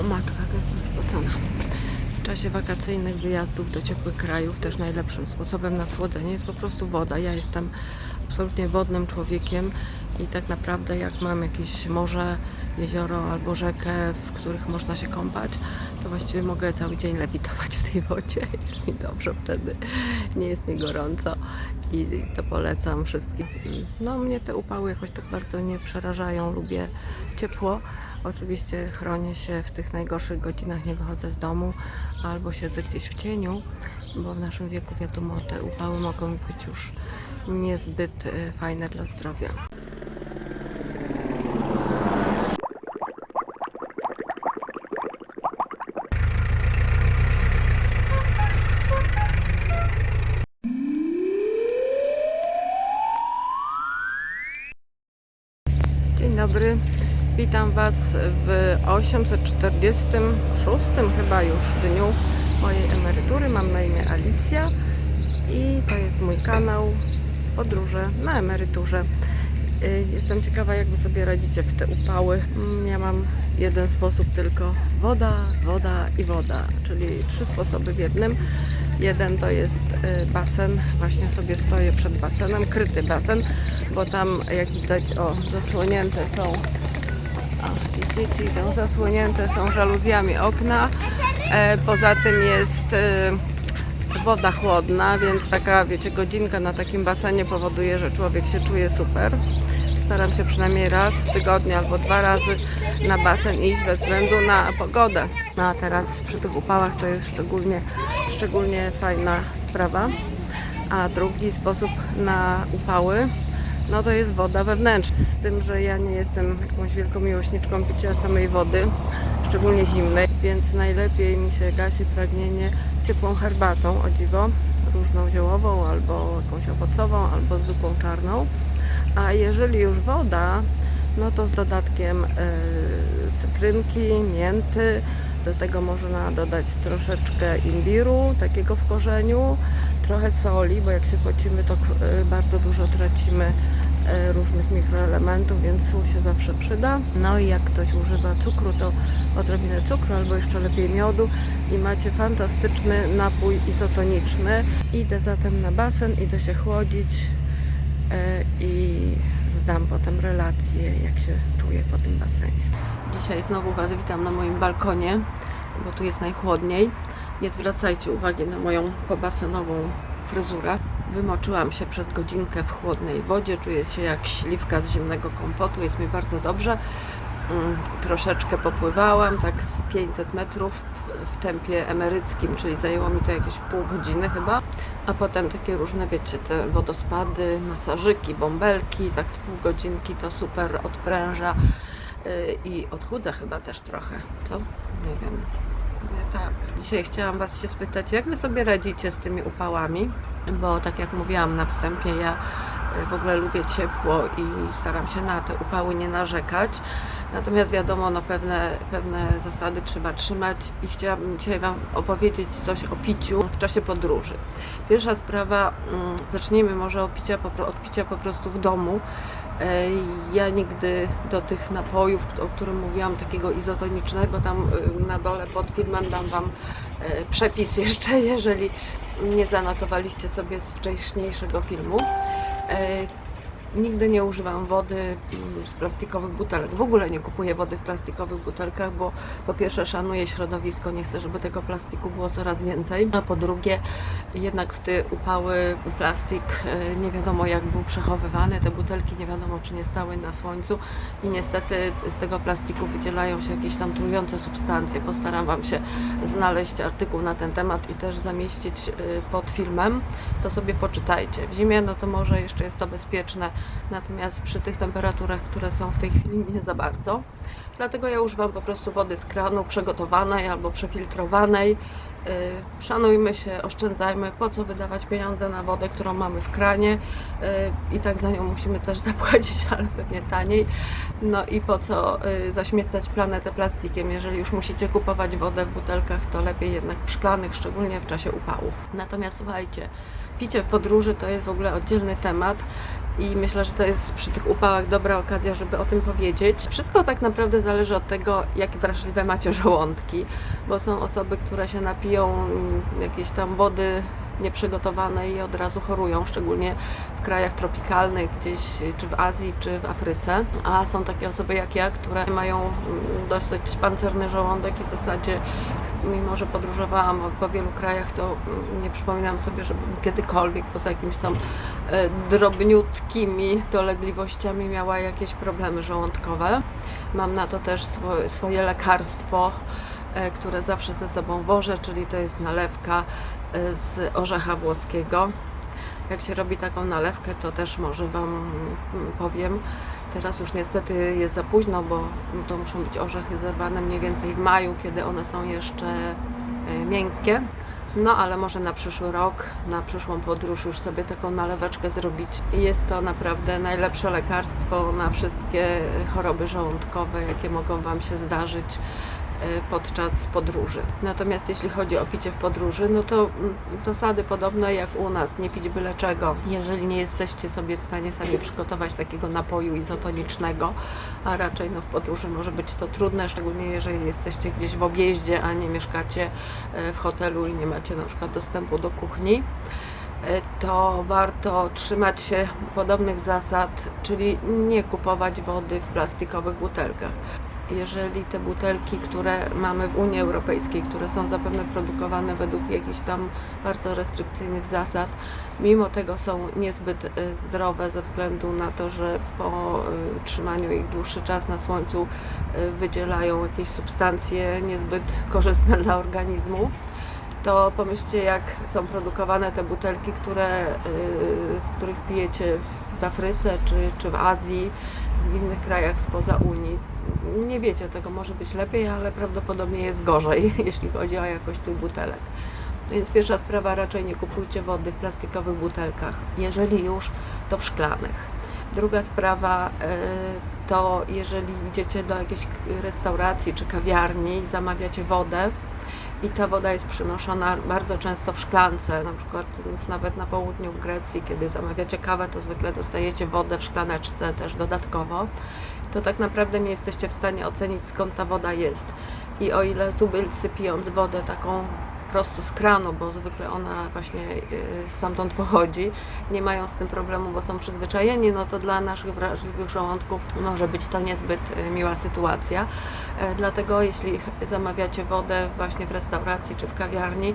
O matka, jak spocona. W czasie wakacyjnych wyjazdów do ciepłych krajów też najlepszym sposobem na schłodzenie jest po prostu woda. Ja jestem absolutnie wodnym człowiekiem i tak naprawdę jak mam jakieś morze, jezioro albo rzekę, w których można się kąpać, to właściwie mogę cały dzień lewitować w tej wodzie. Jest mi dobrze wtedy, nie jest mi gorąco i to polecam wszystkim. No mnie te upały jakoś tak bardzo nie przerażają, lubię ciepło. Oczywiście chronię się w tych najgorszych godzinach, nie wychodzę z domu albo siedzę gdzieś w cieniu, bo w naszym wieku wiadomo, te upały mogą być już niezbyt e, fajne dla zdrowia. Dobry, witam Was w 846 chyba już dniu mojej emerytury. Mam na imię Alicja i to jest mój kanał Podróże na emeryturze. Y, Jestem ciekawa, jak Wy sobie radzicie w te upały. Mm, Ja mam jeden sposób tylko woda, woda i woda, czyli trzy sposoby w jednym. Jeden to jest y, basen, właśnie sobie stoję przed basenem, kryty basen, bo tam jak widać, o, zasłonięte są, jakieś dzieci idą, zasłonięte są żaluzjami okna. E, poza tym jest e, woda chłodna, więc taka, wiecie, godzinka na takim basenie powoduje, że człowiek się czuje super. Staram się przynajmniej raz w tygodniu albo dwa razy na basen iść bez względu na pogodę. No a teraz przy tych upałach to jest szczególnie, szczególnie fajna sprawa. A drugi sposób na upały no to jest woda wewnętrzna. Z tym, że ja nie jestem jakąś wielką miłośniczką picia samej wody, szczególnie zimnej, więc najlepiej mi się gasi pragnienie ciepłą herbatą, o dziwo, różną ziołową, albo jakąś owocową, albo zwykłą czarną. A jeżeli już woda, no to z dodatkiem e, cytrynki, mięty, do tego można dodać troszeczkę imbiru, takiego w korzeniu, trochę soli, bo jak się pocimy, to e, bardzo dużo tracimy e, różnych mikroelementów, więc sól się zawsze przyda. No i jak ktoś używa cukru, to odrobinę cukru albo jeszcze lepiej miodu i macie fantastyczny napój izotoniczny. Idę zatem na basen, idę się chłodzić i zdam potem relację, jak się czuję po tym basenie. Dzisiaj znowu Was witam na moim balkonie, bo tu jest najchłodniej. Nie zwracajcie uwagi na moją pobasenową fryzurę. Wymoczyłam się przez godzinkę w chłodnej wodzie, czuję się jak śliwka z zimnego kompotu, jest mi bardzo dobrze. Mm, Troszeczkę popływałam, tak z 500 metrów w tempie emeryckim, czyli zajęło mi to jakieś pół godziny chyba. A potem takie różne, wiecie, te wodospady, masażyki, bąbelki, tak z pół godzinki to super odpręża y, i odchudza chyba też trochę, co? Nie wiem. Tak. Dzisiaj chciałam Was się spytać, jak Wy sobie radzicie z tymi upałami? Bo tak jak mówiłam na wstępie, ja w ogóle lubię ciepło i staram się na te upały nie narzekać. Natomiast wiadomo, no pewne, pewne zasady trzeba trzymać i chciałabym dzisiaj Wam opowiedzieć coś o piciu w czasie podróży. Pierwsza sprawa, mm, zacznijmy może od picia, od picia po prostu w domu. E, Ja nigdy do tych napojów, o którym mówiłam, takiego izotonicznego, tam y, na dole pod filmem dam Wam przepis jeszcze, jeżeli nie zanotowaliście sobie z wcześniejszego filmu. 诶、呃。Nigdy nie używam wody z plastikowych butelek. W ogóle nie kupuję wody w plastikowych butelkach, bo po pierwsze szanuję środowisko, nie chcę, żeby tego plastiku było coraz więcej. A po drugie, jednak w te upały plastik e, nie wiadomo jak był przechowywany, te butelki nie wiadomo czy nie stały na słońcu i niestety z tego plastiku wydzielają się jakieś tam trujące substancje. Postaram Wam się znaleźć artykuł na ten temat i też zamieścić e, pod filmem. To sobie poczytajcie. W zimie no to może jeszcze jest to bezpieczne, natomiast przy tych temperaturach, które są w tej chwili nie za bardzo. Dlatego ja używam po prostu wody z kranu przegotowanej albo przefiltrowanej. Yy, Szanujmy się, oszczędzajmy. Po co wydawać pieniądze na wodę, którą mamy w kranie? Yy, I tak za nią musimy też zapłacić, ale pewnie taniej. No i po co yy, zaśmiecać planetę plastikiem? Jeżeli już musicie kupować wodę w butelkach, to lepiej jednak w szklanych, szczególnie w czasie upałów. Natomiast słuchajcie, picie w podróży to jest w ogóle oddzielny temat i myślę, że to jest przy tych upałach dobra okazja, żeby o tym powiedzieć. Wszystko tak naprawdę zależy od tego, jakie wrażliwe macie żołądki, bo są osoby, które się napiją mm, jakiejś tam wody nieprzygotowane i od razu chorują, szczególnie w krajach tropikalnych, gdzieś czy w Azji, czy w Afryce. A są takie osoby jak ja, które mają mm, dosyć pancerny żołądek i w zasadzie mimo, że podróżowałam po wielu krajach, to nie przypominam sobie, żebym kiedykolwiek poza jakimiś tam e, drobniutkimi dolegliwościami miała jakieś problemy żołądkowe. Mam na to też swoje, swoje lekarstwo, e, które zawsze ze sobą wożę, czyli to jest nalewka e, z orzecha włoskiego. Jak się robi taką nalewkę, to też może Wam powiem. Teraz już niestety jest za późno, bo to muszą być orzechy zerwane mniej więcej w maju, kiedy one są jeszcze e, miękkie. No ale może na przyszły rok, na przyszłą podróż już sobie taką naleweczkę zrobić. Jest to naprawdę najlepsze lekarstwo na wszystkie choroby żołądkowe, jakie mogą Wam się zdarzyć podczas podróży. Natomiast jeśli chodzi o picie w podróży, no to mm, zasady podobne jak u nas, nie pić byle czego. Jeżeli nie jesteście sobie w stanie sami przygotować takiego napoju izotonicznego, a raczej no, w podróży może być to trudne, szczególnie jeżeli jesteście gdzieś w objeździe, a nie mieszkacie e, w hotelu i nie macie na przykład dostępu do kuchni e, to warto trzymać się podobnych zasad, czyli nie kupować wody w plastikowych butelkach. Jeżeli te butelki, które mamy w Unii Europejskiej, które są zapewne produkowane według jakichś tam bardzo restrykcyjnych zasad, mimo tego są niezbyt e, zdrowe ze względu na to, że po e, trzymaniu ich dłuższy czas na słońcu e, wydzielają jakieś substancje niezbyt korzystne dla organizmu to pomyślcie, jak są produkowane te butelki, które, y, z których pijecie w Afryce czy, czy w Azji, w innych krajach spoza Unii. Nie wiecie, tego może być lepiej, ale prawdopodobnie jest gorzej, jeśli chodzi o jakość tych butelek. Więc pierwsza sprawa, raczej nie kupujcie wody w plastikowych butelkach. Jeżeli już, to w szklanych. Druga sprawa y, to jeżeli idziecie do jakiejś restauracji czy kawiarni i zamawiacie wodę, i ta woda jest przynoszona bardzo często w szklance, na przykład już nawet na południu w Grecji, kiedy zamawiacie kawę, to zwykle dostajecie wodę w szklaneczce też dodatkowo, to tak naprawdę nie jesteście w stanie ocenić skąd ta woda jest. I o ile tubylcy pijąc wodę taką prosto z kranu, bo zwykle ona właśnie y, stamtąd pochodzi, nie mają z tym problemu, bo są przyzwyczajeni, no to dla naszych wrażliwych żołądków może być to niezbyt y, miła sytuacja. E, Dlatego jeśli zamawiacie wodę właśnie w restauracji czy w kawiarni,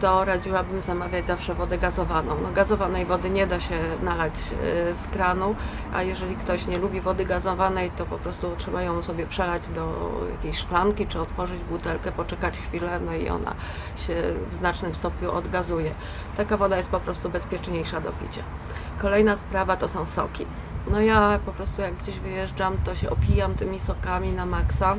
to radziłabym zamawiać zawsze wodę gazowaną. No, gazowanej wody nie da się nalać y, z kranu, a jeżeli ktoś nie lubi wody gazowanej, to po prostu trzeba ją sobie przelać do jakiejś szklanki, czy otworzyć butelkę, poczekać chwilę, no i ona się w znacznym stopniu odgazuje. Taka woda jest po prostu bezpieczniejsza do picia. Kolejna sprawa to są soki. No ja po prostu jak gdzieś wyjeżdżam, to się opijam tymi sokami na maksa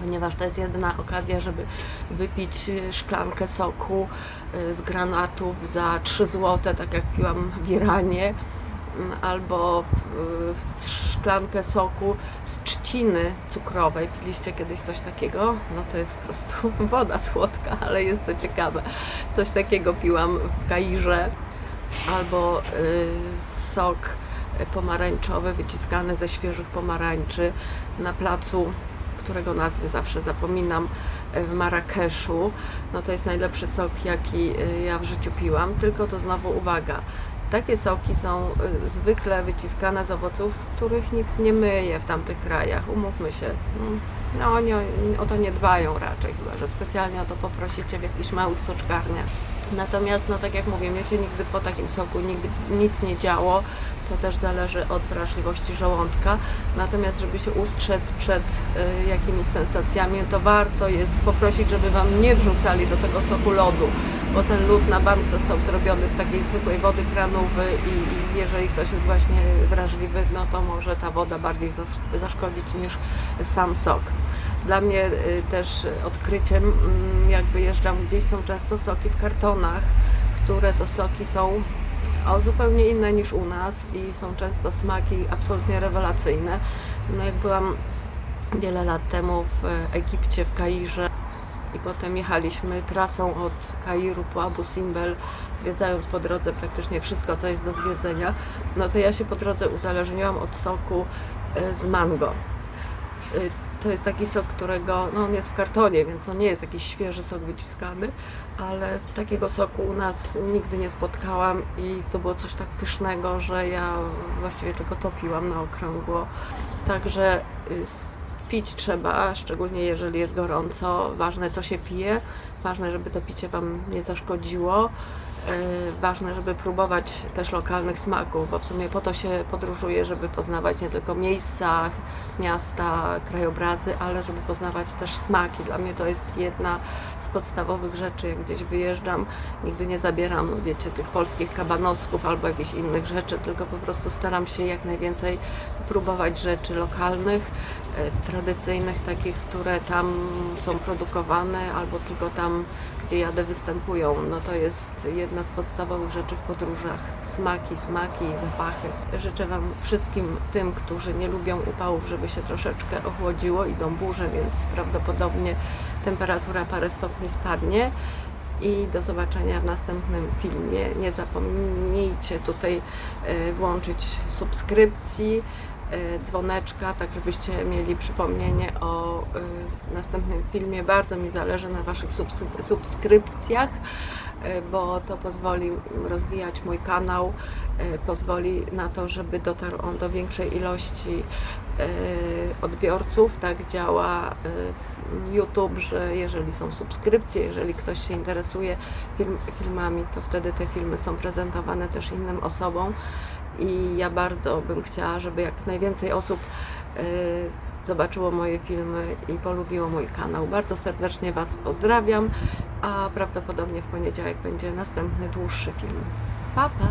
ponieważ to jest jedyna okazja, żeby wypić y, szklankę soku y, z granatów za 3 zł, tak jak piłam w Iranie, mm, albo w, w szklankę soku z trzciny cukrowej. Piliście kiedyś coś takiego? No to jest po prostu woda słodka, ale jest to ciekawe. Coś takiego piłam w Kairze, albo y, sok pomarańczowy wyciskany ze świeżych pomarańczy na placu którego nazwy zawsze zapominam, e, w Marrakeszu. No to jest najlepszy sok, jaki e, ja w życiu piłam, tylko to znowu uwaga. Takie soki są e, zwykle wyciskane z owoców, których nikt nie myje w tamtych krajach. Umówmy się. Mm, No oni o, to nie dbają raczej, chyba że specjalnie o to poprosicie w jakichś małych soczkarniach. Natomiast, no tak jak mówię, mnie się nigdy po takim soku nigdy, nic nie działo. To też zależy od wrażliwości żołądka. Natomiast, żeby się ustrzec przed y, jakimiś sensacjami, to warto jest poprosić, żeby Wam nie wrzucali do tego soku lodu, bo ten lód na bank został zrobiony z takiej zwykłej wody kranowej i, i jeżeli ktoś jest właśnie wrażliwy, no to może ta woda bardziej zas- zaszkodzić niż sam sok. Dla mnie y, też odkryciem, mm, jak wyjeżdżam gdzieś, są często soki w kartonach, które to soki są o zupełnie inne niż u nas i są często smaki absolutnie rewelacyjne. No jak byłam wiele lat temu w Egipcie, w Kairze, i potem jechaliśmy trasą od Kairu po Abu Simbel, zwiedzając po drodze praktycznie wszystko, co jest do zwiedzenia, no to ja się po drodze uzależniłam od soku e, z mango. To jest taki sok, którego, no on jest w kartonie, więc on nie jest jakiś świeży sok wyciskany, ale takiego soku u nas nigdy nie spotkałam i to było coś tak pysznego, że ja właściwie tylko topiłam na okrągło. Także y, pić trzeba, szczególnie jeżeli jest gorąco. Ważne co się pije, ważne, żeby to picie Wam nie zaszkodziło. Yy, Ważne, żeby próbować też lokalnych smaków, bo w sumie po to się podróżuje, żeby poznawać nie tylko miejsca, miasta, krajobrazy, ale żeby poznawać też smaki. Dla mnie to jest jedna z podstawowych rzeczy, jak gdzieś wyjeżdżam. Nigdy nie zabieram, wiecie, tych polskich kabanosków albo jakichś innych rzeczy, tylko po prostu staram się jak najwięcej próbować rzeczy lokalnych, tradycyjnych, takich, które tam są produkowane albo tylko tam, gdzie jadę, występują. No to jest jedna z podstawowych rzeczy w podróżach. Smaki, smaki i zapachy. Życzę Wam wszystkim tym, którzy nie lubią upałów, żeby się troszeczkę ochłodziło. Idą burze, więc prawdopodobnie temperatura parę stopni spadnie. I do zobaczenia w następnym filmie. Nie zapomnijcie tutaj e, włączyć subskrypcji, dzwoneczka, tak żebyście mieli przypomnienie o e, następnym filmie. Bardzo mi zależy na Waszych subskrypcjach, e, bo to pozwoli rozwijać mój kanał, pozwoli na to, żeby dotarł on do większej ilości odbiorców. Tak działa YouTube, że jeżeli są subskrypcje, jeżeli ktoś się interesuje film, filmami, to wtedy te filmy są prezentowane też innym osobom i ja bardzo bym chciała, żeby jak najwięcej osób e, zobaczyło moje filmy i polubiło mój kanał. Bardzo serdecznie Was pozdrawiam, a prawdopodobnie w poniedziałek będzie następny dłuższy film. Pa, pa!